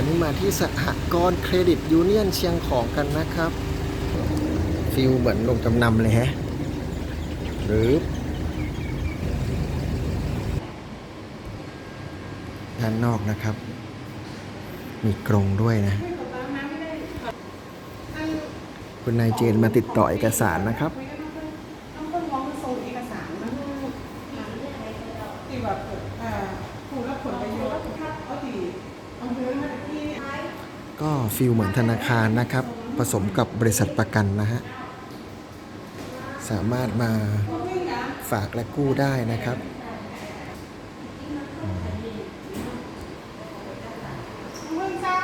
วันนี้มาที่สหกรณ์เครดิตยูเนียนเชียงของกันนะครับฟิลเหมือนลงจำนำเลยฮะหรือด้านนอกนะครับ มีกรงด้วยนะ คุณนายเจนมาติดต่อเอกสารนะครับที่แบบอ่อผู้รับผลประโยชน์ ก็ฟิลเหมือนธนาคารนะครับ ผสมกับบริษัทประกันนะฮะ สามารถมาฝากและกู้ได้นะครับเพิ่งเจ้า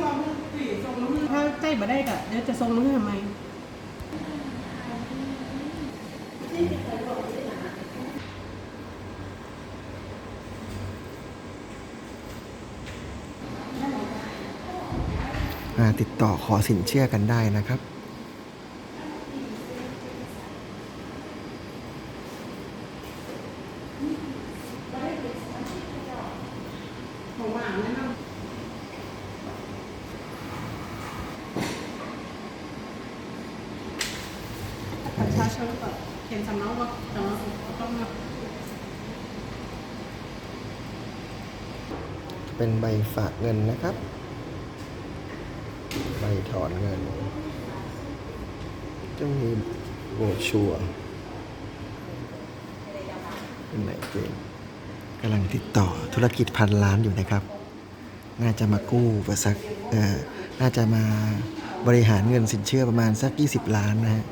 เราสี่ส่งน้ำพึ่งถ้าได้ก็เดี๋ยวจะส่งน้ำพึ่งทำไม ติดต่อขอสินเชื่อกันได้นะครับประชาชนก็เขียนสำเนาว่าสำเนาต้องเป็นใบฝากเงินนะครับ ใบถอนเงินจะมีโบชัวร์เป็นไหนเป็นกำลังติดต่อธุรกิจพันล้านอยู่นะครับ น่าจะมากู้ประสักเอ่อน่าจะมาบริหารเงินสินเชื่อประมาณสัก 20 ล้านนะฮะ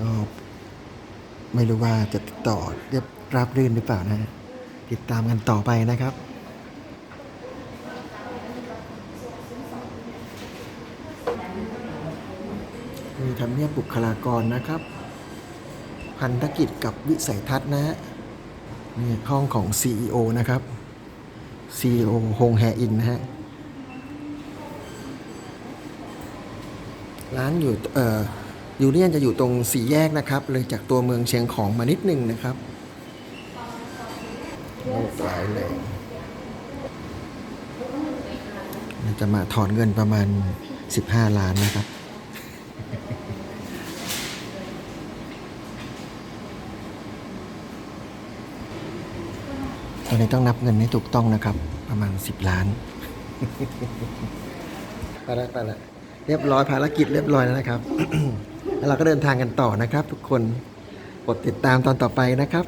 ก็ไม่รู้ว่าจะติดต่อเรียบราบรื่นหรือเปล่านะฮะติดตามกันต่อไปนะครับ มีทำเนียบบุคลากรนะครับ พันธกิจกับวิสัยทัศน์นะฮะนี่ห้องของ CEO นะครับ CEO ฮงแฮอินนะฮะ ร้านอยู่เอ่อยูเนียนจะอยู่ตรงสี่แยกนะครับ เลยจากตัวเมืองเชียงของมานิดนึงนะครับโอ้หลายแหล่งจะมาถอนเงินประมาณ 15 ล้านนะครับ ตอนนี้ต้องนับเงินให้ถูกต้องนะครับ ประมาณ 10 ล้านไปแล้วไปแล้วเรียบร้อยภารกิจเรียบร้อยแล้วนะครับ แล้วเราก็เดินทางกันต่อนะครับ ทุกคนกดติดตามตอนต่อไปนะครับ